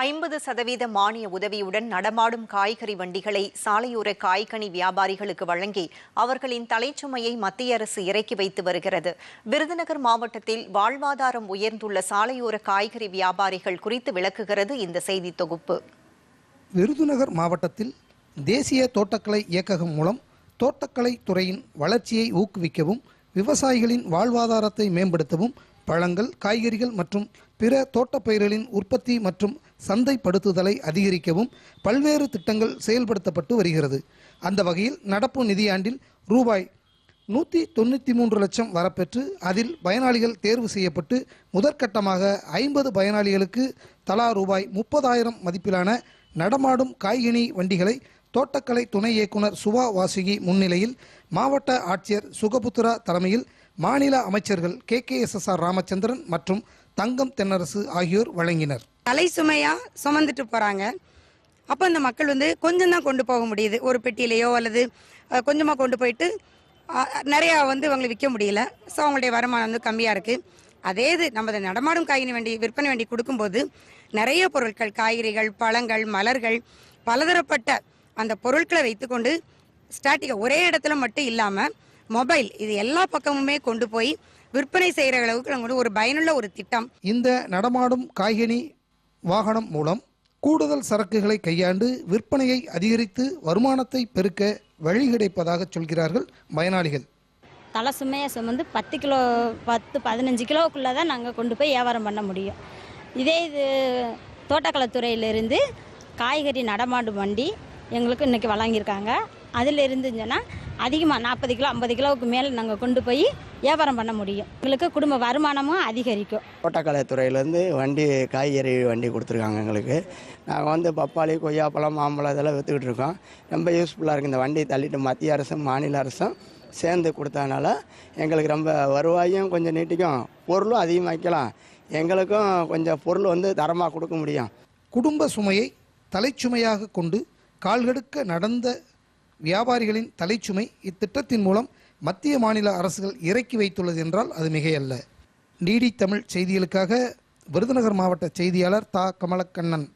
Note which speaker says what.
Speaker 1: ஐம்பது சதவீத மானிய உதவியுடன் நடமாடும் காய்கறி வண்டிகளை சாலையோர காய்கனி வியாபாரிகளுக்கு வழங்கி அவர்களின் தலைச்சுமையை மத்திய அரசு இறக்கி வைத்து வருகிறது. விருதுநகர் மாவட்டத்தில் வாழ்வாதாரம் உயர்ந்துள்ள சாலையோர காய்கறி வியாபாரிகள் குறித்து விளக்குகிறது இந்த செய்தி தொகுப்பு.
Speaker 2: விருதுநகர் மாவட்டத்தில் தேசிய தோட்டக்கலை இயக்ககம் மூலம் தோட்டக்கலை துறையின் வளர்ச்சியை ஊக்குவிக்கவும் விவசாயிகளின் வாழ்வாதாரத்தை மேம்படுத்தவும் பழங்கள் காய்கறிகள் மற்றும் பிற தோட்டப்பயிர்களின் உற்பத்தி மற்றும் சந்தைப்படுத்துதலை அதிகரிக்கவும் பல்வேறு திட்டங்கள் செயல்படுத்தப்பட்டு வருகிறது. அந்த வகையில் நடப்பு நிதியாண்டில் ரூபாய் நூற்றி தொண்ணூற்றி மூன்று லட்சம் வரப்பெற்று அதில் பயனாளிகள் தேர்வு செய்யப்பட்டு முதற்கட்டமாக ஐம்பது பயனாளிகளுக்கு தலா ரூபாய் முப்பதாயிரம் மதிப்பிலான நடமாடும் காய்கனி வண்டிகளை தோட்டக்கலை துணை இயக்குனர் சுபா வாசுகி முன்னிலையில் மாவட்ட ஆட்சியர் சுகபுத்ரா தலைமையில் மாநில அமைச்சர்கள் K. K. S. S. R. Ramachandran மற்றும் தங்கம் தென்னரசு ஆகியோர் வழங்கினர்.
Speaker 3: தலை சுமையா சுமந்துட்டு போறாங்க. அப்போ அந்த மக்கள் வந்து கொஞ்சம் தான் கொண்டு போக முடியுது. ஒரு பெட்டியிலையோ அல்லது கொஞ்சமாக கொண்டு போயிட்டு நிறையா வந்து அவங்களுக்கு விற்க முடியல. ஸோ அவங்களுடைய வருமானம் வந்து கம்மியாக இருக்குது அதே இது நம்ம நடமாடும் காய்கறி வண்டி விற்பனை வண்டி கொடுக்கும்போது நிறைய பொருட்கள் காய்கறிகள் பழங்கள் மலர்கள் பலதரப்பட்ட அந்த பொருட்களை வைத்துக்கொண்டு ஸ்டாட்டிக்காக ஒரே இடத்துல மட்டும் இல்லாமல் மொபைல் இது எல்லா பக்கமுமே கொண்டு போய் விற்பனை செய்கிற அளவுக்கு நம்ம ஒரு பயனுள்ள ஒரு திட்டம்.
Speaker 2: இந்த நடமாடும் காய்கனி வாகனம் மூலம் கூடுதல் சரக்குகளை கையாண்டு விற்பனையை அதிகரித்து வருமானத்தை பெருக்க வழி கிடைப்பதாக சொல்கிறார்கள் பயனாளிகள்.
Speaker 4: தலை சுமையை சுமந்து பத்து கிலோ பத்து பதினஞ்சு கிலோவுக்குள்ளே தான் நாங்கள் கொண்டு போய் வியாபாரம் பண்ண முடியும். இதே இது தோட்டக்கலைத்துறையிலிருந்து காய்கறி நடமாடும் வண்டி எங்களுக்கு இன்றைக்கி வழங்கியிருக்காங்க. அதில் இருந்துச்சுன்னா அதிகமாக நாற்பது கிலோ ஐம்பது கிலோவுக்கு மேலே நாங்கள் கொண்டு போய் வியாபாரம் பண்ண முடியும். எங்களுக்கு குடும்ப வருமானமும் அதிகரிக்கும்.
Speaker 5: தோட்டக்கலைத்துறையிலேருந்து வண்டி காய்கறி வண்டி கொடுத்துருக்காங்க எங்களுக்கு. நாங்கள் வந்து பப்பாளி கொய்யாப்பழம் மாம்பழம் இதெல்லாம் விற்றுக்கிட்டு இருக்கோம். ரொம்ப யூஸ்ஃபுல்லாக இருக்குது இந்த வண்டி தள்ளிட்டு மத்திய அரசும் மாநில அரசும் சேர்ந்து கொடுத்ததுனால எங்களுக்கு ரொம்ப வருவாயும் கொஞ்சம் நீட்டிக்கும். பொருளும் அதிகமாக்கலாம் எங்களுக்கும் கொஞ்சம் பொருள் வந்து தரமாக கொடுக்க முடியும்.
Speaker 2: குடும்ப சுமையை தலைச்சுமையாக கொண்டு கால்கடுக்க நடந்த வியாபாரிகளின் தலைச்சுமை இத்திட்டத்தின் மூலம் மத்திய மாநில அரசுகள் இறக்கி வைத்துள்ளது என்றால் அது மிகையல்ல. டிடி தமிழ் செய்திகளுக்காக விருதுநகர் மாவட்ட செய்தியாளர் தா. கமலக்கண்ணன்.